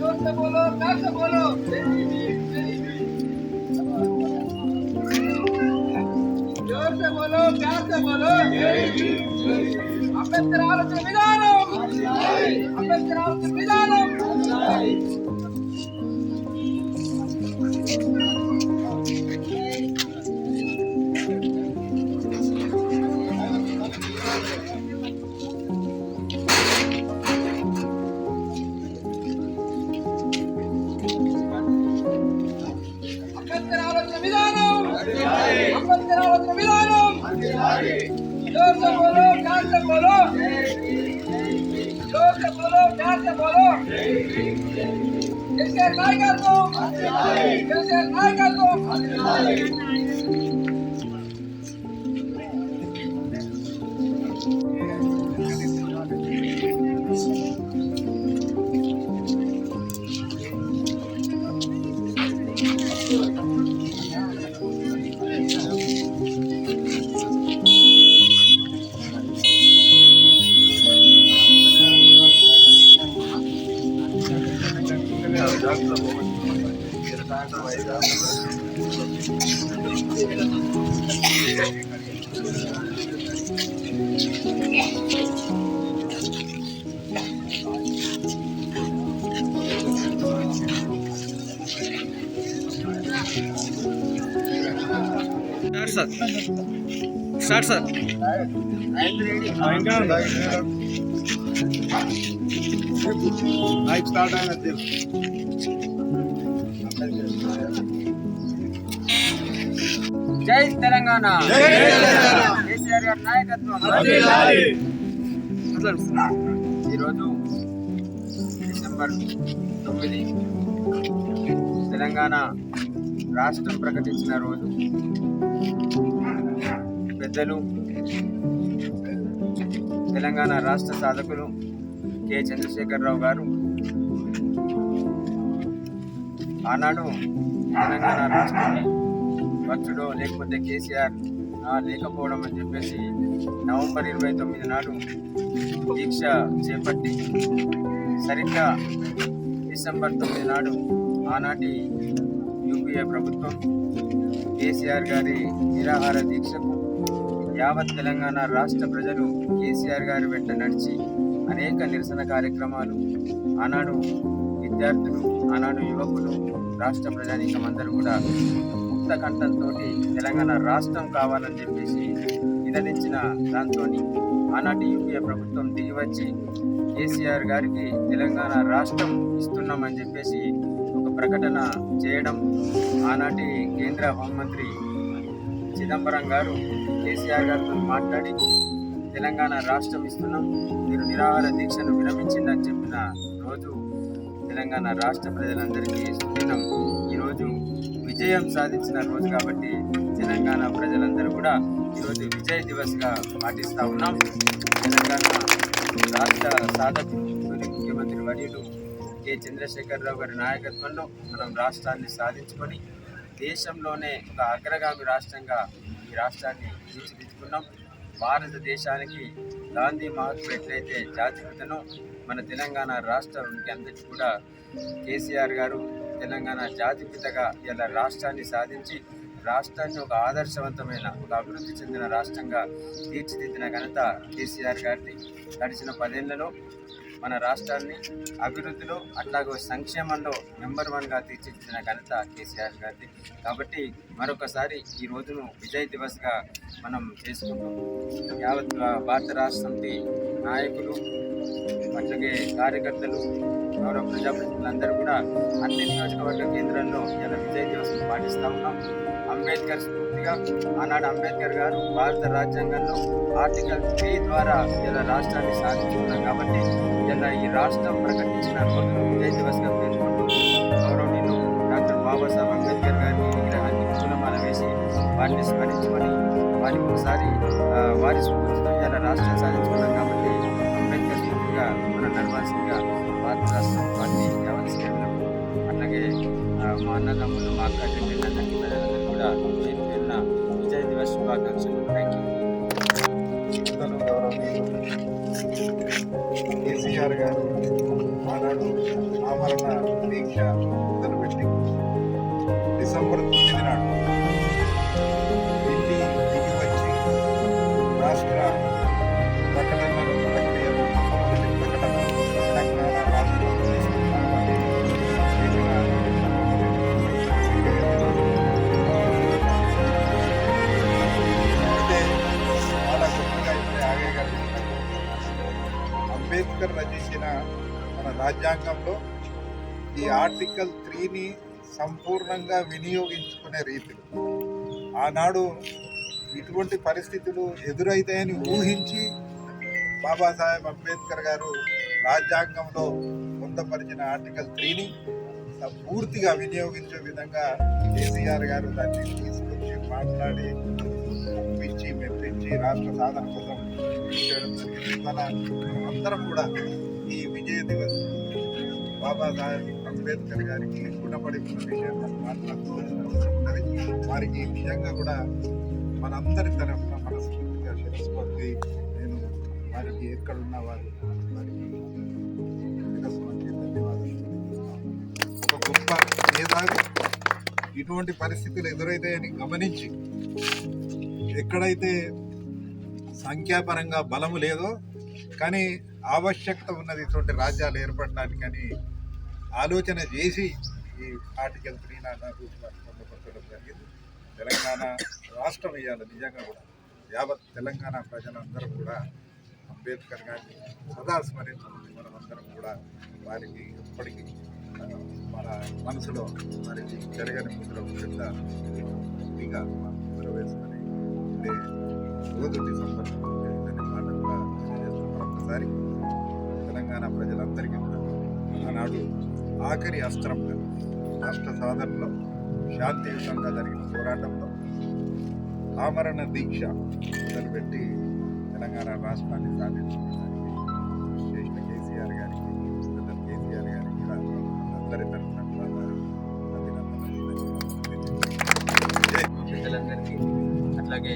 কাকে বলো কাকে বলো? విధానం. అంబేద్కర్ ఆలోచన విధానం. లోక్సభలో రాజ్యసభలో లోక్సభలో. రాజ్యసభలో కేసీఆర్ నాయకత్వం కేసీఆర్ నాయకత్వం. start sir start sir mike start అయినది జై తెలంగాణ. కేసీఆర్ గారి నాయకత్వం. ఈరోజు డిసెంబర్ తొమ్మిది తెలంగాణ రాష్ట్రం ప్రకటించిన రోజు. పెద్దలు తెలంగాణ రాష్ట్ర సాధకులు కె. చంద్రశేఖరరావు గారు ఆనాడు తెలంగాణ రాష్ట్రం భక్తుడో లేకపోతే కేసీఆర్ లేకపోవడం అని చెప్పేసి నవంబర్ ఇరవై తొమ్మిది నాడు దీక్ష చేపట్టి సరిగ్గా డిసెంబర్ తొమ్మిది నాడు ఆనాటి యూపీఏ ప్రభుత్వం కేసీఆర్ గారి నిరాహార దీక్షకు యావత్ తెలంగాణ రాష్ట్ర ప్రజలు కేసీఆర్ గారి వెంట నడిచి అనేక నిరసన కార్యక్రమాలు ఆనాడు విద్యార్థులు ఆనాడు యువకులు రాష్ట్ర ప్రజానీకం అందరూ కూడా ముక్త కంఠంతో తెలంగాణ రాష్ట్రం కావాలని చెప్పేసి నిలదించిన దాంతో ఆనాటి యూపీఏ ప్రభుత్వం దిగివచ్చి కేసీఆర్ గారికి తెలంగాణ రాష్ట్రం ఇస్తున్నామని చెప్పేసి ఒక ప్రకటన చేయడం ఆనాటి కేంద్ర హోంమంత్రి చిదంబరం గారు కేసీఆర్ గారితో మాట్లాడి తెలంగాణ రాష్ట్రం ఇస్తున్నాం మీరు నిరాహార దీక్షను విరమించిందని చెప్పిన రోజు తెలంగాణ రాష్ట్ర ప్రజలందరికీ సుదినం. ఈరోజు విజయం సాధించిన రోజు కాబట్టి తెలంగాణ ప్రజలందరూ కూడా ఈరోజు విజయ్ దివస్గా పాటిస్తూ ఉన్నాం. తెలంగాణ రాష్ట్ర సాధకు తొలి ముఖ్యమంత్రి వర్యులు కె. చంద్రశేఖరరావు గారి నాయకత్వంలో మనం రాష్ట్రాన్ని సాధించుకొని దేశంలోనే ఒక అగ్రగామి రాష్ట్రంగా ఈ రాష్ట్రాన్ని తీర్చిదిద్దుకున్నాం భారతదేశానికి గాంధీ మార్పు ఎట్లయితే జాతిపితనో మన తెలంగాణ రాష్ట్ర అందరికీ కూడా కేసీఆర్ గారు తెలంగాణ జాతిపితగా ఇలా రాష్ట్రాన్ని సాధించి రాష్ట్రాన్ని ఒక ఆదర్శవంతమైన ఒక అభివృద్ధి చెందిన రాష్ట్రంగా తీర్చిదిద్దిన ఘనత కేసీఆర్ గారిని గడిచిన పదేళ్ళలో మన రాష్ట్రాన్ని అభివృద్ధిలో అట్లాగే సంక్షేమంలో నెంబర్ వన్గా తీర్చిదిద్దిన ఘనత కేసీఆర్ గారిది. కాబట్టి మరొకసారి ఈ రోజును విజయ్ దివస్గా మనం చేసుకుంటాం యావత్ భారత రాష్ట్రంకి నాయకులు అట్లాగే కార్యకర్తలు గౌరవ ప్రజాప్రతినిధులందరూ కూడా అన్ని నియోజకవర్గ కేంద్రాల్లో ఇలా విజయ్ దివస్ పాటిస్తూ ఉన్నాం. అంబేద్కర్ స్ఫూర్తిగా ఆనాడు అంబేద్కర్ గారు భారత రాజ్యాంగంలో ఆర్టికల్ త్రీ ద్వారా ఇలా రాష్ట్రాన్ని సాధించుకున్నాం కాబట్టి ఇలా ఈ రాష్ట్రం ప్రకటించిన రోజును విజయ్ దివస్గా పేర్కొంటూ గౌరవనీయులు డాక్టర్ బాబాసాహెబ్ అంబేద్కర్ గారి విగ్రహాన్ని పూలమాల వేసి వారిని స్మరించుకొని వారికి ఒకసారి వారి స్ఫూర్తితో ఇలా రాష్ట్రం సాధించుకున్నాం కాబట్టి అంబేద్కర్ స్ఫూర్తిగా మనం నడవాల్సిందిగా భారత రాష్ట్రం పార్టీ యావత్ అట్లాగే మా అన్నదమ్ములు మా అక్క చెల్లెళ్ళందరికీ ప్రజలందరికీ కూడా పేరు పేరున విజయ్ దివస్ శుభాకాంక్షలు. థ్యాంక్ యూ కేసీఆర్ గారు ఆనాడు ఆమరణ దీక్ష మొదలుపెట్టి డిసెంబర్ తొమ్మిది నాడు రాజ్యాంగంలో ఈ ఆర్టికల్ త్రీని సంపూర్ణంగా వినియోగించుకునే రీతిలో ఆనాడు ఇటువంటి పరిస్థితులు ఎదురైతాయని ఊహించి బాబాసాహెబ్ అంబేద్కర్ గారు రాజ్యాంగంలో పొందపరిచిన ఆర్టికల్ త్రీని పూర్తిగా వినియోగించే విధంగా కేసీఆర్ గారు దాన్ని తీసుకొచ్చి మాట్లాడి ఒప్పించి మెప్పించి రాష్ట్ర సాధన కోసం మన అందరం కూడా ఈ విజయ దివస్ బాబాసాహెబ్ అంబేద్కర్ గారికి గుణపడి ఉన్న విషయం మాట్లాడుకోవాల్సిన అవసరం ఉన్నది వారికి నిజంగా కూడా మనందరి తరఫున మనస్ఫూర్తిగా శిరస్పతి. నేను వారికి ఎక్కడున్న వారు వారికి ధన్యవాదాలు. ఒక గొప్ప మేధావి. ఇటువంటి పరిస్థితులు ఎదురైతాయని గమనించి ఎక్కడైతే సంఖ్యాపరంగా బలము లేదో కానీ ఆవశ్యకత ఉన్నది ఇటువంటి రాజ్యాలు ఏర్పడడానికని ఆలోచన చేసి ఈ ఆర్టికల్ త్రీ పొందపరచడం జరిగింది. తెలంగాణ రాష్ట్రం ఇవ్వాలి నిజంగా కూడా. యావత్ తెలంగాణ ప్రజలందరూ కూడా అంబేద్కర్ గారిని సదా స్మరించుకుంది మనమందరం కూడా వారికి ఎప్పటికీ మన మనసులో వారికి జరగని ముద్ర కింద గట్టిగా నెరవేర్చుకొని ఉండే సంపర్కం అనే మాట కూడా తెలియజేస్తున్నాం. ఒక్కసారి తెలంగాణ ప్రజలందరికీ కూడా ఆనాడు ఆఖరి అస్త్రంగా రాష్ట్ర సాధనలో శాంతియుతంగా జరిగిన పోరాటంలో ఆమరణ దీక్ష మొదలుపెట్టి తెలంగాణ రాష్ట్రాన్ని సాధించడానికి చేసిన కేసీఆర్ గారికి పెద్దలు కేసీఆర్ గారికి అందరి తరఫున కూడా అభినందనలు అట్లాగే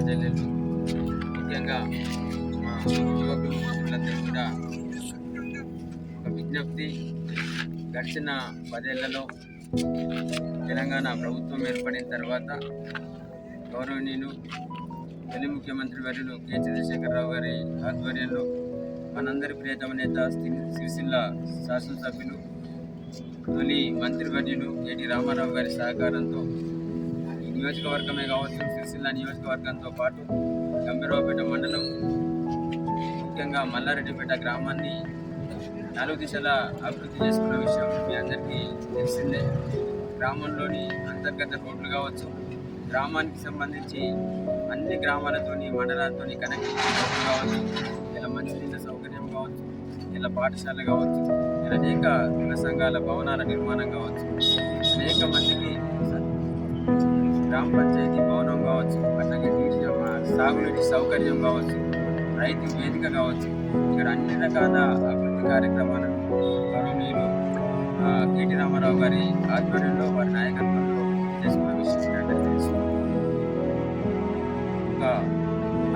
అన్నదమ్ములు ముఖ్యంగా మా యువకులు మిత్రులందరికీ కూడా ఒక విజ్ఞప్తి గడిచిన పదేళ్ళలో తెలంగాణ ప్రభుత్వం ఏర్పడిన తర్వాత గౌరవనీయులు తొలి ముఖ్యమంత్రి వర్యులు కె. చంద్రశేఖరరావు గారి ఆధ్వర్యంలో మనందరి ప్రియతమ నేత సిరిసిల్ల శాసనసభ్యులు తొలి మంత్రివర్యులు ఎన్టీ రామారావు గారి సహకారంతో ఈ నియోజకవర్గమే కావచ్చు సిరిసిల్ల నియోజకవర్గంతో పాటు గంభీరావుపేట మండలం ముఖ్యంగా మల్లారెడ్డిపేట గ్రామాన్ని నాలుగు దిశల అభివృద్ధి చేసుకున్న విషయం మీ అందరికీ తెలిసిందే. గ్రామంలోని అంతర్గత రోడ్లు కావచ్చు గ్రామానికి సంబంధించి అన్ని గ్రామాలతోని మండలాలతోని కనెక్ట్ రోడ్లు కావచ్చు ఇలా మంచినీళ్ళ సౌకర్యం కావచ్చు ఇలా పాఠశాల కావచ్చు ఇలా అనేక కుల సంఘాల భవనాల నిర్మాణం కావచ్చు అనేక మందికి గ్రామ పంచాయతీ భవనం కావచ్చు అట్లాగే నీటి సాగునీటి సౌకర్యం కావచ్చు రైతు వేదిక కావచ్చు ఇక్కడ అన్ని రకాల అభివృద్ధి కార్యక్రమాలను గౌరవనీయులు మీరు కేటీ రామారావు గారి ఆధ్వర్యంలో వారి నాయకత్వంలో చేసుకున్న విషయం తెలుసు. ఒక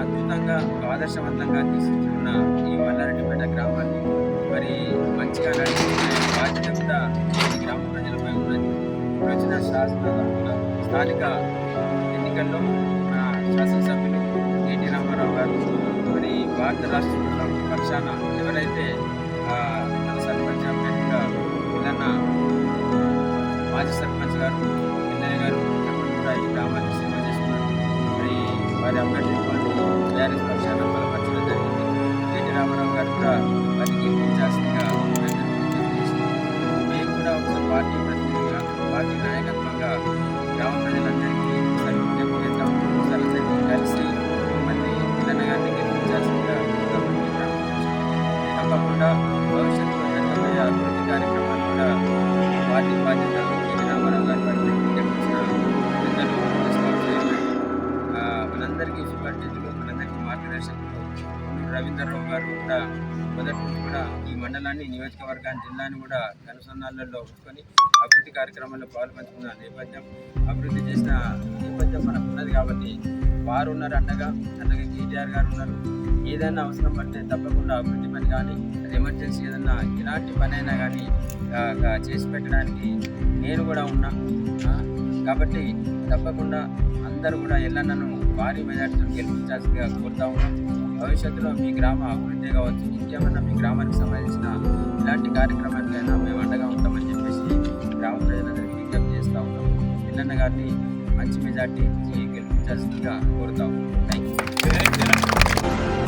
అద్భుతంగా ఒక ఆదర్శవంతంగా తీసుకున్న ఈ మల్లారెడ్డిపేట గ్రామాన్ని మరి మంచిగా నడిపించే బాధ్యత కూడా ఈ గ్రామ ప్రజలపై ఉన్నది. ఇప్పుడు వచ్చిన శాసన స్థానిక ఎన్నికల్లో మన శాసనసభ్యులు కేటీ రామారావు గారు మరి భారత రాష్ట్ర పక్షాన ఎవరైతే మన సర్పంచ్ అభ్యర్థిగా పిల్లన్న మాజీ సర్పంచ్ గారు పిల్లయ్య గారు కూడా ఈ గ్రామాన్ని సేవ చేస్తున్నారు. మరి వారి అభ్యర్థి టీఆర్ఎస్ పక్షాన బలపరచడం జరిగింది. కేటీ రామారావు గారు కూడా వారికి గెలిపించాల్సిందిగా మేము కూడా ఒకసారి పార్టీ పార్టీ బాధ్యతలు రామారావు గారి పెద్దలు మనందరికీ సుపరిచితులు మనందరికీ మార్గదర్శకులు రవీంద్రరావు గారు కూడా మొదటి మండలాన్ని నియోజకవర్గాన్ని జిల్లాని కూడా కనుసన్నాలలో ఉంచుకొని అభివృద్ధి కార్యక్రమాల్లో పాల్పంచుకున్న నేపథ్యం అభివృద్ధి చేసిన నేపథ్యం మనకు ఉన్నది కాబట్టి వారు ఉన్నారు అండగా అండగా కేటీఆర్ గారు ఉన్నారు. ఏదైనా అవసరం పడితే తప్పకుండా అభివృద్ధి పని కానీ ఎమర్జెన్సీ ఏదన్నా ఎలాంటి పని అయినా కానీ చేసి పెట్టడానికి నేను కూడా ఉన్నా. కాబట్టి తప్పకుండా అందరూ కూడా ఎల్లన్నను భారీ మెజార్టీతో గెలిపించాల్సిందిగా కోరుతా ఉన్నాం. భవిష్యత్తులో మీ గ్రామ అభివృద్ధి కావచ్చు ఇంకేమైనా మీ గ్రామానికి సంబంధించిన ఇలాంటి కార్యక్రమాలకైనా మేము అండగా ఉంటామని చెప్పేసి గ్రామ ప్రజలందరికీ విజ్ఞప్తి చేస్తూ ఉన్నాం. ఎల్లన్న గారిని మంచి మెజార్టీ గెలిపించాల్సిందిగా కోరుతాం థ్యాంక్ యూ